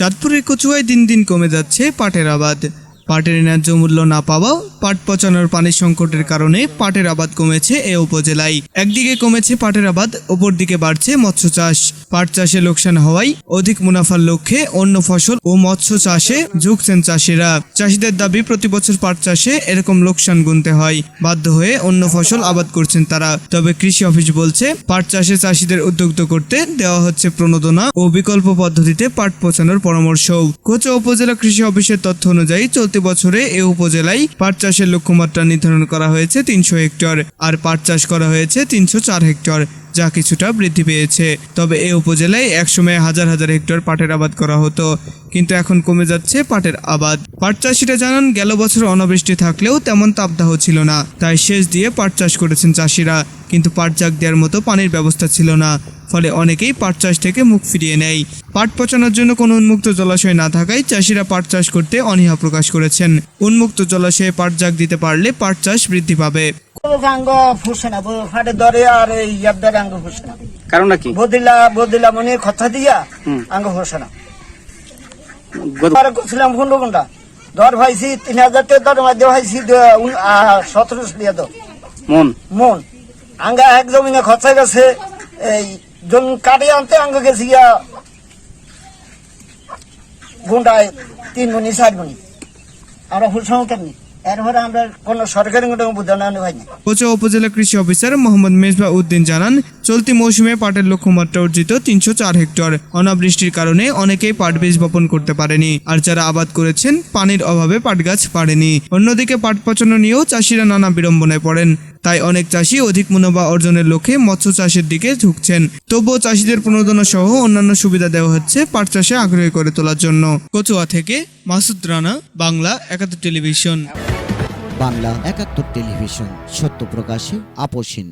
চাঁদপুরের কচুয়ায় দিন দিন কমে যাচ্ছে পাটের আবাদ। পাটের ন্যায্য মূল্য না পাওয়া পাট পচানোর পানির সংকটের কারণে পাটের আবাদ কমেছে এ উপজেলায়। একদিকে কমেছে পাটের আবাদ অপর দিকে বাড়ছে মৎস্য চাষ। পাট চাষে লোকসান হওয়ায় অধিক মুনাফার লক্ষ্যে অন্য ফসল ও মৎস্য চাষে ঝুঁকছেন চাষিরা। চাষিদের দাবি, প্রতি বছর পাট চাষে এরকম লোকসান গুনতে হয়। বাধ্য হয়ে অন্য ফসল আবাদ করছেন তারা। তবে কৃষি অফিস বলছে, পাট চাষে চাষিদের উদ্যুক্ত করতে দেওয়া হচ্ছে প্রণোদনা ও বিকল্প পদ্ধতিতে পাট পচানোর পরামর্শ কোচা উপজেলা কৃষি অফিসের তথ্য অনুযায়ী চলতি বছরে এ উপজেলায় পাট চাষের লক্ষ্যমাত্রা নির্ধারণ করা হয়েছে তিনশো হেক্টর আর পাট চাষ করা হয়েছে তিনশো চার হেক্টর, যা কিছুটা বৃদ্ধি পেয়েছে। তবে এ উপজেলায় একসময় হাজার হাজার হেক্টর পাটের আবাদ করা হতো, কিন্তু এখন কমে যাচ্ছে পাটের আবাদ। পাট চাষিরা জানান, গেল বছর অনাবৃষ্টি থাকলেও তেমন তাপদাহ ছিল না, তাই সেচ দিয়ে পাট চাষ করেছেন চাষিরা। কিন্তু পাট জাগ দেওয়ার মতো পানির ব্যবস্থা ছিল না। ফলে অনেকেই পাট চাষ থেকে মুখ ফিরিয়ে নেয়। পাট পচানোর জন্য কোনো উন্মুক্ত জলাশয় না থাকায় চাষিরা পাট চাষ করতে অনীহা প্রকাশ করেছেন। উন্মুক্ত জলাশয়ে পাট জাগ দিতে পারলে পাট চাষ বৃদ্ধি পাবে। আঙ্গ ফুসে না ফাটে ধরে আর এই ইয়াবদার আঙ্গ ফুসে না কারণটা কি? বদিলা বদিলা মনে কথা দিয়া আঙ্গ ফুসে না করছিলাম পনেরো ঘণ্টা ধর ভাইছি তিন হাজার টাকা ধর ভাইছি সতেরোশো দিয়ে দাও মন? মন। আঙ্গা এক জমিনে খরচা গেছে এই জমি কাটে আনতে আঙ্গ গেছি ঘন্টায় তিন মনি চার মনি আমরা হয়নি কোচা উপজেলা কৃষি অফিসার মোহাম্মদ মেজবা উদ্দিন জানান, চলতি মৌসুমে পাটের লক্ষ্যমাত্রা অর্জিত তিনশো চার হেক্টর। অনাবৃষ্টির কারণে অনেকেই পাট বীজ বপন করতে পারেনি, আর যারা আবাদ করেছেন, পানির অভাবে পাট গাছ পারেনি অন্যদিকে পাট পচানো নিয়েও চাষিরা নানা বিড়ম্বনায় পড়েন। তাই অনেক চাষি অধিক মুনাফা অর্জনের লক্ষ্যে মৎস্য চাষের দিকে ঝুঁকছেন। তবুও চাষিদের প্রণোদনা সহ অন্যান্য সুবিধা দেওয়া হচ্ছে পাট চাষে আগ্রহী করে তোলার জন্য। কচুয়া থেকে মাসুদ রানা, বাংলা একাত্তর টেলিভিশন। বাংলা একাত্তর টেলিভিশন, সত্য প্রকাশে আপোষহীন